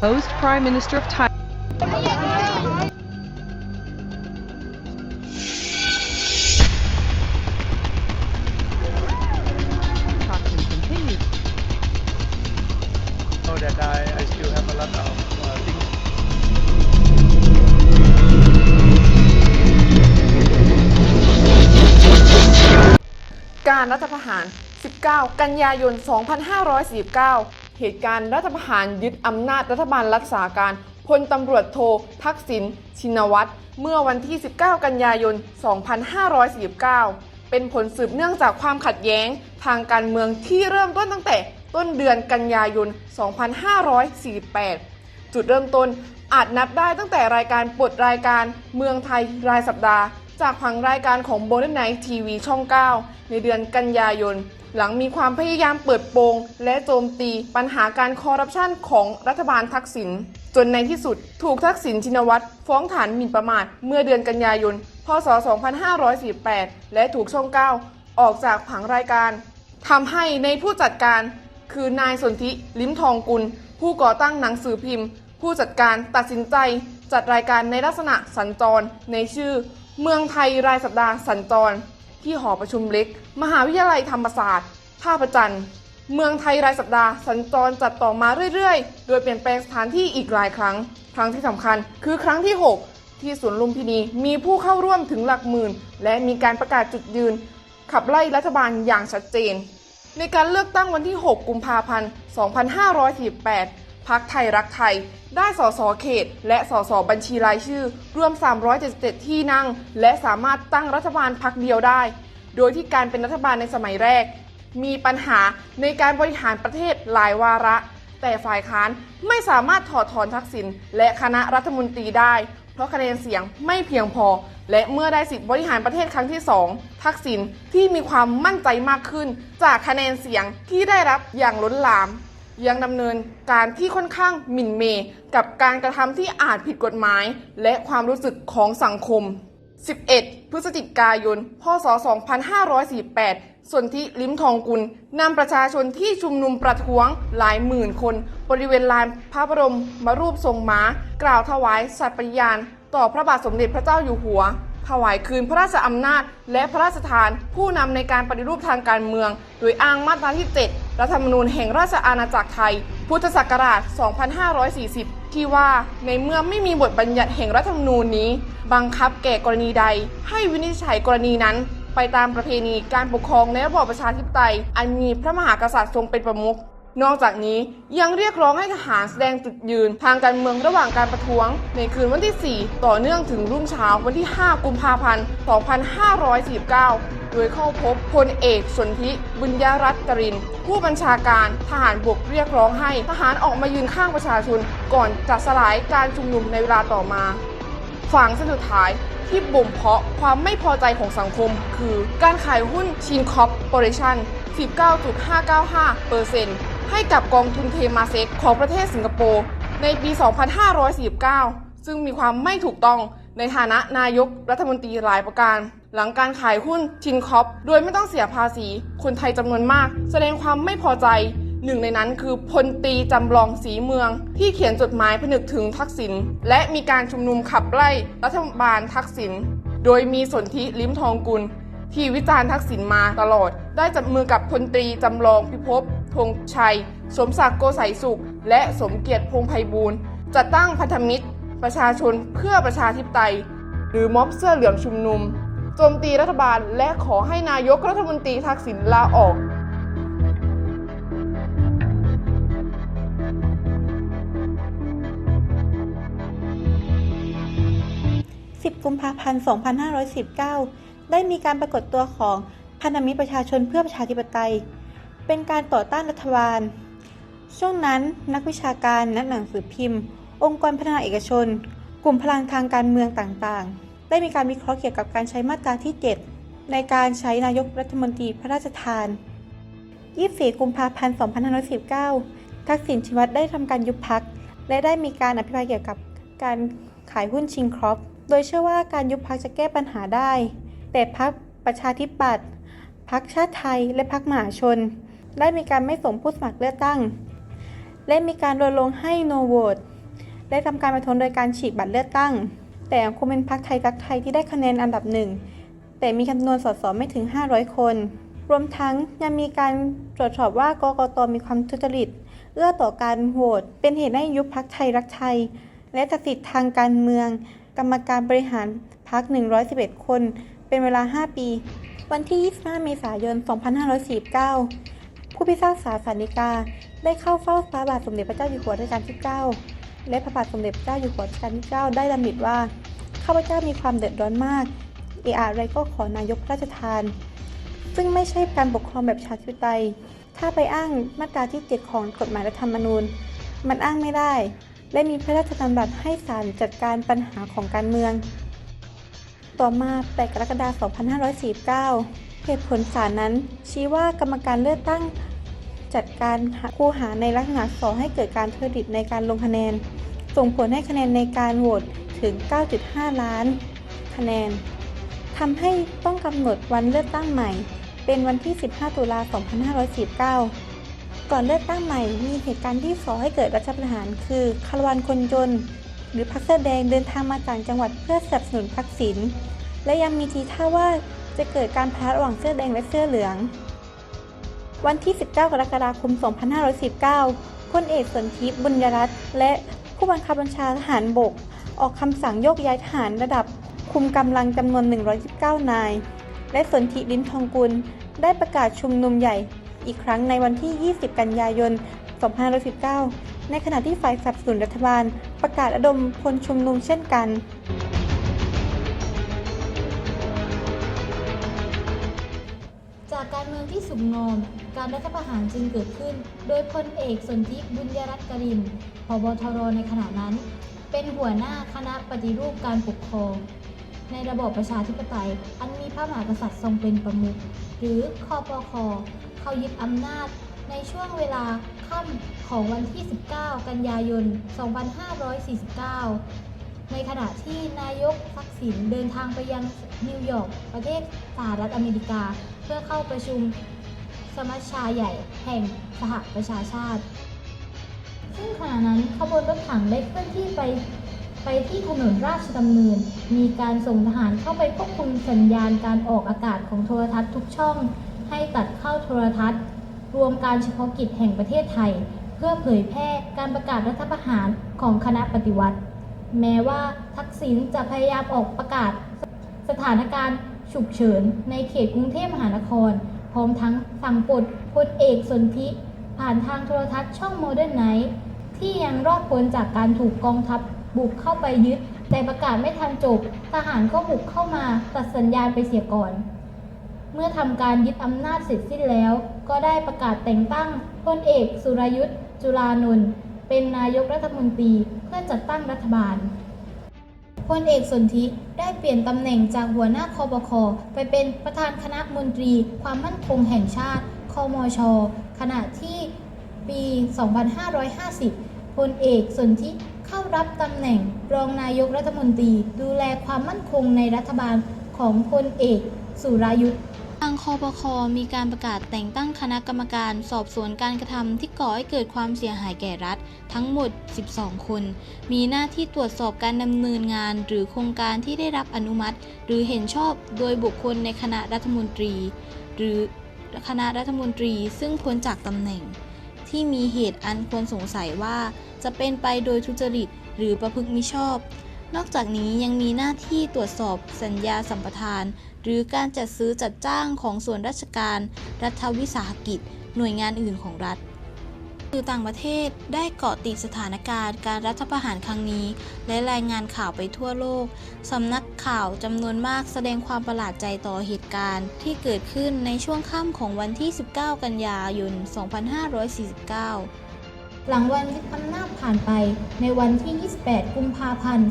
Host Prime Minister of Thailand. Talking continued. know that I, I still have a lot of uh, things การรัฐประหาร 19 กันยายน 2549 เหตุการณ์รัฐประหารยึดอำนาจรัฐบาลรักษาการพลตำรวจโททักษิณชินวัตรเมื่อวันที่ 19 กันยายน 2549 เป็นผลสืบเนื่องจากความขัดแย้งทางการเมืองที่เริ่มต้นตั้งแต่ต้นเดือนกันยายน 2548 จุดเริ่มต้นอาจนับได้ตั้งแต่รายการปลดรายการเมืองไทยรายสัปดาห์ จากผังรายการของโบนัสไนทีวีช่อง 9 ในเดือนกันยายน หลังมีความพยายามเปิดโปง และโจมตีปัญหาการคอร์รัปชันของรัฐบาลทักษิณจนในที่สุด ถูกทักษิณชินวัตรฟ้องฐานหมิ่นประมาทเมื่อเดือนกันยายน พศ 2548 และถูกช่อง 9 ออกจากผังรายการทำให้ในผู้จัดการคือนายสนธิลิ้มทองกุล ผู้ก่อตั้งหนังสือพิมพ์ ผู้จัดการตัดสินใจจัดรายการในลักษณะสัญจร ในชื่อ เมืองไทยรายสัปดาห์สัญจร ที่หอประชุมเล็ก มหาวิทยาลัยธรรมศาสตร์ท่าประจันเมืองไทยรายสัปดาห์สัญจรจัดต่อมาเรื่อยๆ โดยเปลี่ยนแปลงสถานที่อีกหลายครั้ง ครั้งที่สำคัญคือครั้งที่ 6 ที่สวนลุมพินีมีผู้เข้าร่วมถึงหลักหมื่น และมีการประกาศจุดยืน ขับไล่รัฐบาลอย่างชัดเจน ในการเลือกตั้งวันที่ 6 กุมภาพันธ์ 2548 พักไทยรักไทย ได้สสเขต และสสบัญชีรายชื่อ รวม 377 ที่นั่ง และสามารถตั้งรัฐบาลพักเดียวได้ โดยที่การเป็นรัฐบาลในสมัยแรก มีปัญหาในการบริหารประเทศหลายวาระ แต่ฝ่ายค้านไม่สามารถถอดถอนทักษิณและคณะรัฐมนตรีได้ เพราะคะแนนเสียงไม่เพียงพอ และเมื่อได้สิทธิบริหารประเทศครั้งที่ 2 ทักษิณที่มีความมั่นใจมากขึ้น จากคะแนนเสียงที่ได้รับอย่างล้นหลาม ยังดำเนินการที่ค่อนข้างหมิ่นเมกับการกระทำที่อาจผิดกฎหมาย และความรู้สึกของสังคม 11 พฤศจิกายน พศ 2548 ส่วนที่ลิ้มทองกุลนำประชาชนที่ชุมนุมประท้วงหลายหมื่นคน บริเวณลานพระบรมมรูปทรงม้า กล่าวถวายสัตย์ปฏิญาณ ต่อพระบาทสมเด็จพระเจ้าอยู่หัว ถวายคืนพระราชอำนาจ และพระราชทาน ผู้นำในการปฏิรูปทางการเมือง โดยอ้างมาตราที่ 7 รัฐธรรมนูญแห่งราชอาณาจักรไทย พุทธศักราช 2540 ที่ว่าในเมื่อไม่มีบทบัญญัติแห่งรัฐธรรมนูญนี้ บังคับแก่กรณีใด ให้วินิจฉัยกรณีนั้น ไปตามประเพณีการปกครองในระบอบประชาธิปไตย อันมีพระมหากษัตริย์ทรงเป็นประมุข นอกจากนี้ยังเรียกร้องให้ทหารแสดงจุดยืนทางการเมืองระหว่างการประท้วง ในคืนวันที่ 4 ต่อเนื่องถึงรุ่งเช้าวันที่ 5 กุมภาพันธ์ 2549 โดยเข้าพบพลเอกสนธิบุญยรัตน์กริน ผู้บัญชาการทหารบกเรียกร้องให้ทหารออกมายืนข้างประชาชน ก่อนจะสลายการชุมนุมในเวลาต่อมาฝังเส้นสุดท้ายที่บ่มเพาะความไม่พอใจของสังคม คือการขายหุ้นชินคอปปอเรชั่น19.595% ให้กับกองทุนเทมาเซ็กของประเทศสิงคโปร์ในปี 2549 ซึ่งมีความไม่ถูกต้องในฐานะนายกรัฐมนตรีหลายประการ หลังการขายหุ้นชินคอปโดยไม่ต้องเสียภาษี คนไทยจำนวนมาก แสดงความไม่พอใจหนึ่งในนั้นคือพลตรีจำลองสีเมือง ที่เขียนจดหมายผนึกถึงทักษิณและมีการชุมนุมขับไล่รัฐบาลทักษิณโดยมีสนธิลิ้มทองกุล ที่วิจารณ์ทักษิณมาตลอด ได้จับมือกับพลตรีจำลองพิภพ ธงชัย สมศักดิ์โกสัยสุข และสมเกียรติพงไพบูลย์จัดตั้งพันธมิตร ประชาชนเพื่อประชาธิปไตย หรือม็อบเสื้อเหลืองชุมนุมโจมตีรัฐบาลและขอให้นายกรัฐมนตรีทักษิณลาออก10กุมภาพันธ์ 2519 ได้มีการปรากฏตัวของพันธมิตรประชาชนเพื่อประชาธิปไตย เป็นการต่อต้านรัฐบาล ช่วงนั้นนักวิชาการนักหนังสือพิมพ์ องค์กรพัฒนาเอกชน กลุ่มพลังทางการเมืองต่างๆ ได้มีการวิเคราะห์เกี่ยวกับการใช้มาตราที่ 7 ในการใช้นายกรัฐมนตรีพระราชทาน 24 กุมภาพันธ์ 2519 ทักษิณชินวัตรได้ทำการยุบพัก และได้มีการอภิปรายเกี่ยวกับการขายหุ้นชิงครอปโดยเชื่อว่าการยุบพักจะแก้ปัญหาได้ แต่พักประชาธิปัตย์พักชาติไทย และพักมหาชน ได้มีการไม่ส่งผู้สมัครเลือกตั้ง และมีการรณรงค์ให้ no vote และทำการประท้วงโดยการฉีกบัตรเลือกตั้ง แต่ยังคงเป็นพรรคไทยรักไทยที่ได้คะแนนอันดับหนึ่ง แต่มีจำนวนสสไม่ถึง 500 คน รวมทั้งยังมีการตรวจสอบว่ากกตมีความทุจริต เอื้อต่อการโหวต เป็นเหตุให้ยุบพรรคไทยรักไทย และตัดสิทธิ์ทางการเมือง กรรมการบริหารพรรค111 คน เป็นเวลา 5 ปี วันที่ 25 เมษายน 2549 ผู้พิพากษาศาลฎีกา ได้เข้าเฝ้าพระบาทสมเด็จพระเจ้าอยู่หัวรัชกาลที่ 9 และพระบาทสมเด็จพระเจ้าอยู่หัวรัชกาลที่ 9 ได้ดำริว่าข้าพเจ้ามีความเดือดร้อนมากเอออะไรก็ขอนายกพระราชทาน ซึ่งไม่ใช่การปกครองแบบชาธิปไตย ถ้าไปอ้างมาตราที่ 7 ของกฎหมายรัฐธรรมนูญ มันอ้างไม่ได้ และมีพระราชดำรัสให้ศาลจัดการปัญหาของการเมือง ต่อมา8กรกฎาคม2549 เหตุผลศาลนั้น ชี้ว่ากรรมการเลือกตั้ง จัดการคู่หาในลักษณะสอให้เกิดการทุจริตในการลงคะแนน ส่งผลให้คะแนนในการโหวตถึง 9.5 ล้าน คะแนนทำให้ต้องกำหนดวันเลือกตั้งใหม่ เป็นวันที่ 15 ตุลาคม2549 ก่อนเลือกตั้งใหม่มีเหตุการณ์ที่สอให้เกิดรัฐประหาร คือคารวันคนจน หรือพรรคเสื้อแดงเดินทางมาต่างจังหวัดเพื่อสนับสนุนพรรคศิลและยังมีทีท่าว่าจะเกิดการพะทะระหว่างเสื้อแดงและเสื้อเหลือง วันที่ 19 กรกฎาคม 2519พลเอกสนธิบุญยรัตน์และผู้บังคับบัญชาทหารบก ออกคำสั่งโยกย้ายทหารระดับคุมกำลังจำนวน 119 นาย และสนธิลิ้มทองกุล ได้ประกาศชุมนุมใหญ่อีกครั้งในวันที่ 20 กันยายน 2519 ในขณะที่ฝ่ายสับสนรัฐบาล ประกาศระดมพลชุมนุมเช่นกัน จากการเมืองที่สุมงอม การรัฐประหารจึงเกิดขึ้น โดยพลเอกสนธิบุญยรัตน์กรินพบทรในขณะนั้น เป็นหัวหน้าคณะปฏิรูปการปกครอง ในระบอบประชาธิปไตย อันมีพระมหากษัตริย์ทรงเป็นประมุข หรือคอปค เข้ายึดอำนาจในช่วงเวลาค่ำของวันที่ 19 กันยายน 2549 ในขณะที่นายกทักษิณเดินทางไปยังนิวยอร์กประเทศสหรัฐอเมริกา เพื่อเข้าประชุมสมัชชาใหญ่แห่งสหประชาชาติ ซึ่งขณะนั้นขบวนรถถังได้เคลื่อนที่ไปไปที่ถนนราชดำเนิน มีการส่งทหารเข้าไปควบคุมสัญญาณการออกอากาศของโทรทัศน์ทุกช่อง ให้ตัดเข้าโทรทัศน์ รวมการเฉพาะกิจแห่งประเทศไทย เพื่อเผยแพร่การประกาศรัฐประหารของคณะปฏิวัติ แม้ว่าทักษิณจะพยายามออกประกาศสถานการณ์ฉุกเฉินในเขตกรุงเทพมหานคร พร้อมทั้งสั่งปลดพลเอกสนธิผ่านทางโทรทัศน์ช่องโมเดิร์นไนท์ที่ยังรอดพ้นจากการถูกกองทัพบุกเข้าไปยึด แต่ประกาศไม่ทันจบ ทหารก็บุกเข้ามาตัดสัญญาณไปเสียก่อน เมื่อทำการยึดอำนาจเสร็จสิ้นแล้ว ก็ได้ประกาศแต่งตั้งพลเอกสุรยุทธ์จุลานนท์เป็นนายกรัฐมนตรี เพื่อจัดตั้งรัฐบาลพลเอกสนธิได้เปลี่ยนตำแหน่งจากหัวหน้าคอปคไปเป็นประธานคณะมนตรี ความมั่นคงแห่งชาติคอมชขณะที่ปี 2550 พลเอกสนธิเข้ารับตำแหน่งรองนายกรัฐมนตรี ดูแลความมั่นคงในรัฐบาลของพลเอกสุรายุทธ์ คอปคมีการประกาศแต่งตั้งคณะกรรมการสอบสวนการกระทำที่ก่อให้เกิดความเสียหายแก่รัฐ ทั้งหมด 12 คน มีหน้าที่ตรวจสอบการดำเนินงาน หรือโครงการที่ได้รับอนุมัติ หรือเห็นชอบโดยบุคคลในคณะรัฐมนตรี หรือคณะรัฐมนตรีซึ่งพ้นจากตำแหน่ง ที่มีเหตุอันควรสงสัยว่า จะเป็นไปโดยทุจริต หรือประพฤติมิชอบ นอกจากนี้ยังมีหน้าที่ตรวจสอบสัญญาสัมปทาน หรือการจัดซื้อจัดจ้างของส่วนราชการ รัฐวิสาหกิจ หน่วยงานอื่นของรัฐสื่อต่างประเทศได้เกาะติดสถานการณ์การรัฐประหารครั้งนี้ และรายงานข่าวไปทั่วโลก สำนักข่าวจำนวนมากแสดงความประหลาดใจต่อเหตุการณ์ ที่เกิดขึ้นในช่วงค่ำของวันที่ 19 กันยายน 2549 หลังวันยึดอำนาจผ่านไปในวันที่ 28 กุมภาพันธ์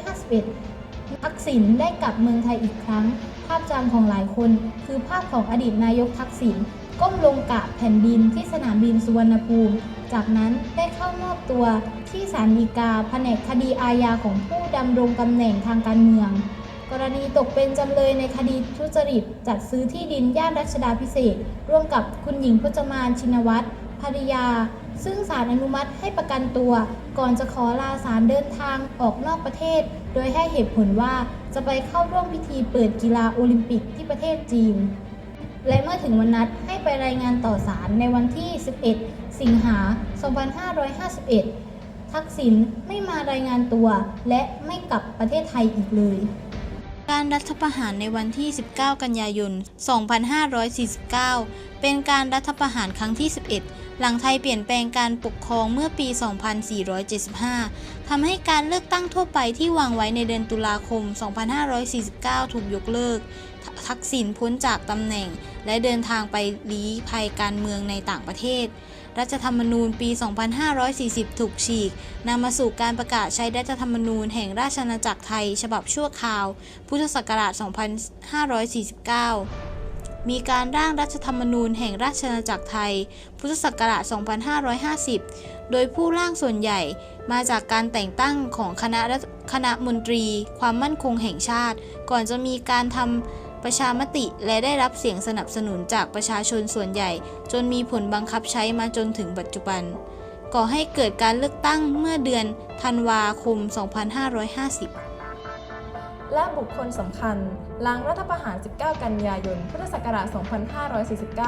2551 ทักษิณได้กลับเมืองไทยอีกครั้ง ภาพจำของหลายคน คือภาพของอดีตนายกทักษิณก้มลงกราบแผ่นดินที่สนามบินสุวรรณภูมิ จากนั้นได้เข้ามอบตัวที่ศาลฎีกาแผนกคดีอาญาของผู้ดำรงตำแหน่งทางการเมือง กรณีตกเป็นจำเลยในคดีทุจริต จัดซื้อที่ดินย่านรัชดาพิเศษร่วมกับคุณหญิงพจมานชินวัตรภริยา ซึ่งศาลอนุมัติให้ประกันตัว ก่อนจะขอลาศาลเดินทางออกนอกประเทศ โดยให้เหตุผลว่าจะไปเข้าร่วมพิธีเปิดกีฬาโอลิมปิกที่ประเทศจีน และเมื่อถึงวันนัดให้ไปรายงานต่อศาลในวันที่ 11 สิงหา 2551 ทักษิณไม่มารายงานตัว และไม่กลับประเทศไทยอีกเลย การรัฐประหารในวันที่ 19 กันยายน 2549 เป็นการรัฐประหารครั้งที่ 11 หลังไทยเปลี่ยนแปลงการปกครองเมื่อปี 2475 ทำให้การเลือกตั้งทั่วไปที่วางไว้ในเดือนตุลาคม 2549 ถูกยกเลิก ทักษิณพ้นจากตำแหน่ง และเดินทางไปลี้ภัยการเมืองในต่างประเทศ รัฐธรรมนูญปี 2540 ถูกฉีกนำมาสู่การประกาศใช้รัฐธรรมนูญแห่งราชอาณาจักรไทย ฉบับชั่วคราว พุทธศักราช 2549 มีการร่างรัฐธรรมนูญแห่งราชอาณาจักรไทย พุทธศักราช 2550 โดยผู้ร่างส่วนใหญ่มาจากการแต่งตั้งของคณะคณะมนตรี ความมั่นคงแห่งชาติ ก่อนจะมีการทำประชามติและได้รับเสียงสนับสนุนจากประชาชนส่วนใหญ่ จนมีผลบังคับใช้มาจนถึงปัจจุบัน ก่อให้เกิดการเลือกตั้งเมื่อเดือนธันวาคม 2550 และบุคคลสำคัญหลังรัฐประหาร 19 กันยายน พุทธศักราช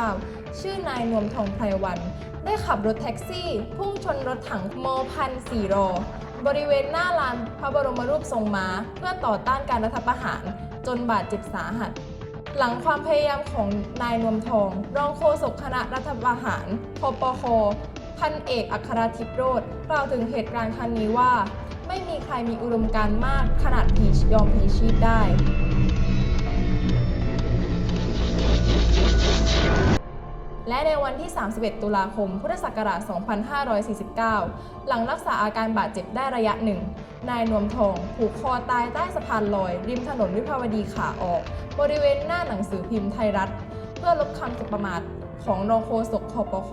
2549 ชื่อนายนวมทองไพรวัน ได้ขับรถแท็กซี่ พุ่งชนรถถังโมพันสี่รอบริเวณหน้าลานพระบรมรูปทรงม้า เพื่อต่อต้านการรัฐประหาร จนบาดเจ็บสาหัส หลังความพยายามของนายนวมทอง รองโฆษกคณะรัฐประหารพปคพันเอกอัครทิพย์โรธกล่าวถึงเหตุการณ์ครั้งนี้ว่า ไม่มีใครมีอุดมการณ์มากขนาดผียอมผีชีพได้ และในวันที่ 31 ตุลาคม พุทธศักราช 2549 หลังรักษาอาการบาดเจ็บได้ระยะหนึ่ง นายนวมทองผูกคอตายใต้สะพานลอย ริมถนนวิภาวดีขาออก บริเวณหน้าหนังสือพิมพ์ไทยรัฐ เพื่อลบคำสุประมาทของรองโฆษกคอปค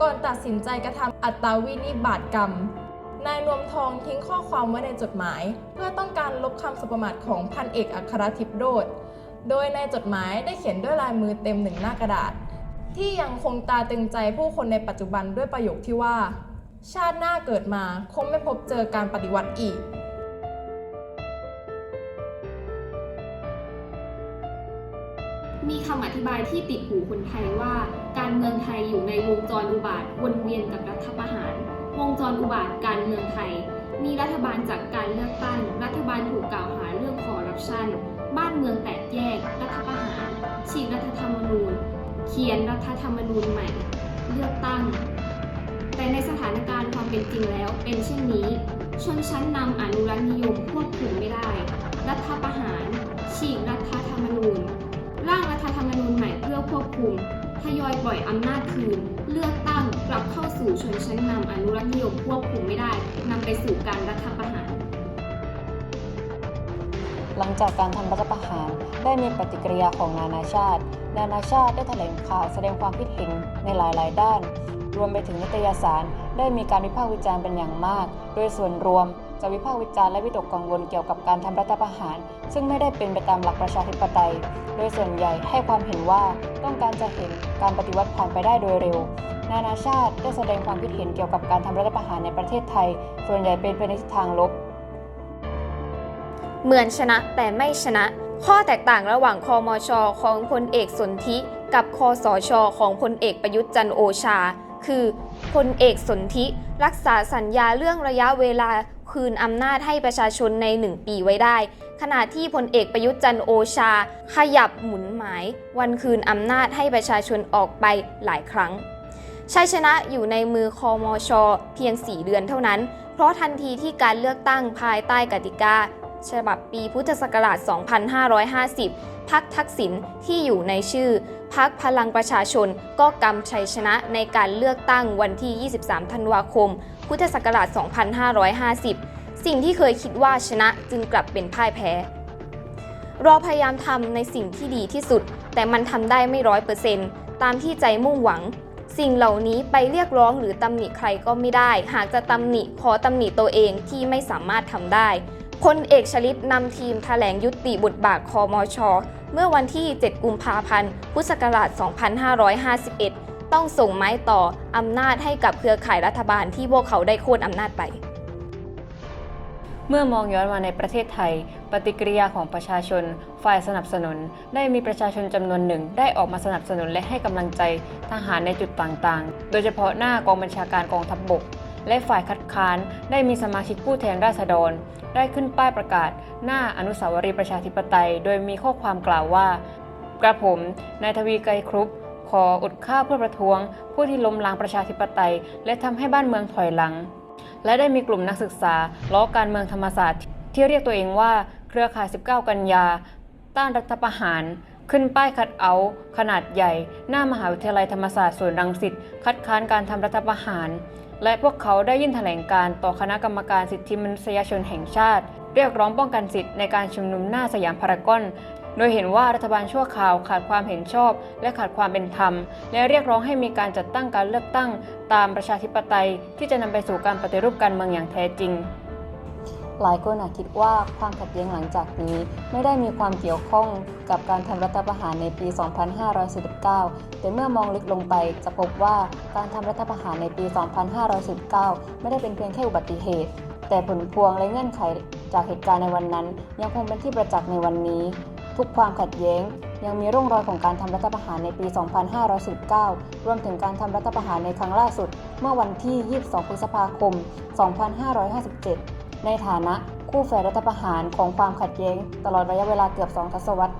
ก่อนตัดสินใจกระทำอัตตาวินิบาตกรรม นายนวมทองทิ้งข้อความไว้ในจดหมาย เพื่อต้องการลบคำสุประมาทของพันเอกอัครทิพย์โรธโดยในจดหมายได้เขียนด้วยลายมือเต็มหนึ่งหน้ากระดาษ ที่ยังคงตาตึงใจผู้คนในปัจจุบันด้วยประโยคที่ว่า ชาติหน้าเกิดมาคงไม่พบเจอการปฏิวัติอีกมีคำอธิบายที่ติดหูคนไทยว่า การเมืองไทยอยู่ในวงจรอุบาทวนเวียนกับรัฐประหาร วงจรอุบาทการเมืองไทย มีรัฐบาลจากการเลือกตั้ง รัฐบาลถูกกล่าวหาเรื่องคอร์รัปชัน บ้านเมืองแตกแยก รัฐประหาร ฉีกรัฐธรรมนูญ เขียนรัฐธรรมนูญใหม่ เลือกตั้ง แต่ในสถานการณ์ความเป็นจริงแล้วเป็นเช่นนี้ ชนชั้นนำอนุรักษนิยมควบคุมไม่ได้ รัฐประหาร ฉีกรัฐธรรมนูญ ร่างรัฐธรรมนูญใหม่เพื่อควบคุม ทยอยปล่อยอำนาจคืน เลือกตั้งกลับเข้าสู่ชนชั้นนำอนุรักษ์นิยมควบคุมไม่ได้นำไปสู่การรัฐประหาร หลังจากการทำรัฐประหารได้มีปฏิกิริยาของนานาชาติ นานาชาติได้แถลงข่าวแสดงความคิดเห็นในหลาย ๆ ด้าน รวมไปถึงนิตยสารได้มีการวิพากษ์วิจารณ์เป็นอย่างมาก โดยส่วนรวม จะวิพากษ์วิจารณ์และวิตกกังวลเกี่ยวกับการทำรัฐประหาร ซึ่งไม่ได้เป็นไปตามหลักประชาธิปไตย โดยส่วนใหญ่ให้ความเห็นว่าต้องการจะเห็นการปฏิวัติผ่านไปได้โดยเร็ว นานาชาติได้แสดงความคิดเห็นเกี่ยวกับการทำรัฐประหารในประเทศไทย ส่วนใหญ่เป็นไปในทิศทางลบ เหมือนชนะแต่ไม่ชนะ ข้อแตกต่างระหว่างคอมชของพลเอกสนธิกับคอสชของพลเอกประยุทธ์จันโอชา คือพลเอกสนธิรักษาสัญญาเรื่องระยะเวลา คืนอำนาจให้ประชาชนใน 1 ปีไว้ได้ ขณะที่พลเอกประยุทธ์จันโอชา ขยับหมุนหมาย วันคืนอำนาจให้ประชาชนออกไปหลายครั้งชัยชนะอยู่ในมือคอมชเพียง 4 เดือนเท่านั้น เพราะทันทีที่การเลือกตั้งภายใต้กติกา ฉบับปีพุทธศักราช 2550 พักทักษิณที่อยู่ในชื่อ พักพลังประชาชนก็กำชัยชนะในการเลือกตั้งวันที่ 23 ธันวาคม พุทธศักราช 2550 สิ่งที่เคยคิดว่าชนะจึงกลับเป็นพ่ายแพ้ เราพยายามทำในสิ่งที่ดีที่สุด แต่มันทำได้ไม่ร้อยเปอร์เซนต์ตามที่ใจมุ่งหวัง สิ่งเหล่านี้ไปเรียกร้องหรือตำหนิใครก็ไม่ได้ หากจะตำหนิขอตำหนิตัวเองที่ไม่สามารถทำได้พลเอกชลิตนำทีมแถลงยุติบทบาทคอมชเมื่อวันที่ 7 กุมภาพันธ์ พุทธศักราช 2551 ต้องส่งไม้ต่ออำนาจให้กับเครือข่ายรัฐบาลที่พวกเขาได้โค่นอำนาจไป เมื่อมองย้อนมาในประเทศไทย ปฏิกิริยาของประชาชน ฝ่ายสนับสนุน ได้มีประชาชนจำนวนหนึ่ง ได้ออกมาสนับสนุนและให้กำลังใจทหารในจุดต่างๆ โดยเฉพาะหน้ากองบัญชาการกองทัพบบกและฝ่ายคัดค้านได้มีสมาชิกผู้แทนราษฎร ได้ขึ้นป้ายประกาศ หน้าอนุสาวรีย์ประชาธิปไตย โดยมีข้อความกล่าวว่า กระผมนายทวีไกรครุป ขออดข้าวเพื่อประท้วง ผู้ที่ล้มล้างประชาธิปไตย และทำให้บ้านเมืองถอยหลัง และได้มีกลุ่มนักศึกษาล้อการเมืองธรรมศาสตร์ ที่เรียกตัวเองว่าเครือข่าย 19 กันยา ต้านรัฐประหาร ขึ้นป้ายคัดเอา ขนาดใหญ่ หน้ามหาวิทยาลัยธรรมศาสตร์ส่วนรังสิตคัดค้านการทำรัฐประหาร และพวกเขาได้ยื่นแถลงการต่อคณะกรรมการสิทธิมนุษยชนแห่งชาติ เรียกร้องป้องกันสิทธิในการชุมนุมหน้าสยามพารากอน โดยเห็นว่ารัฐบาลชั่วคราวขาดความเห็นชอบ และขาดความเป็นธรรม และเรียกร้องให้มีการจัดตั้งการเลือกตั้ง ตามประชาธิปไตยที่จะนำไปสู่การปฏิรูปการเมืองอย่างแท้จริง หลายคนอาจคิดว่าความขัดแย้งหลังจากนี้ไม่ได้มีความเกี่ยวข้องกับการทำรัฐประหารในปี 2549 แต่เมื่อมองลึกลงไปจะพบว่าการทำรัฐประหารในปี 2519 ไม่ได้เป็นเพียงแค่อุบัติเหตุ แต่ผลพวงและเงื่อนไขจากเหตุการณ์ในวันนั้น ยังคงเป็นที่ประจักษ์ในวันนี้ ทุกความขัดแย้ง ยังมีร่องรอยของการทำรัฐประหารในปี 2519 รวมถึงการทำรัฐประหารในครั้งล่าสุด เมื่อวันที่ 22 พฤษภาคม 2557 ในฐานะคู่แฝดรัฐประหารของความขัดแย้ง ตลอดระยะเวลาเกือบ 2 ทศวรรษ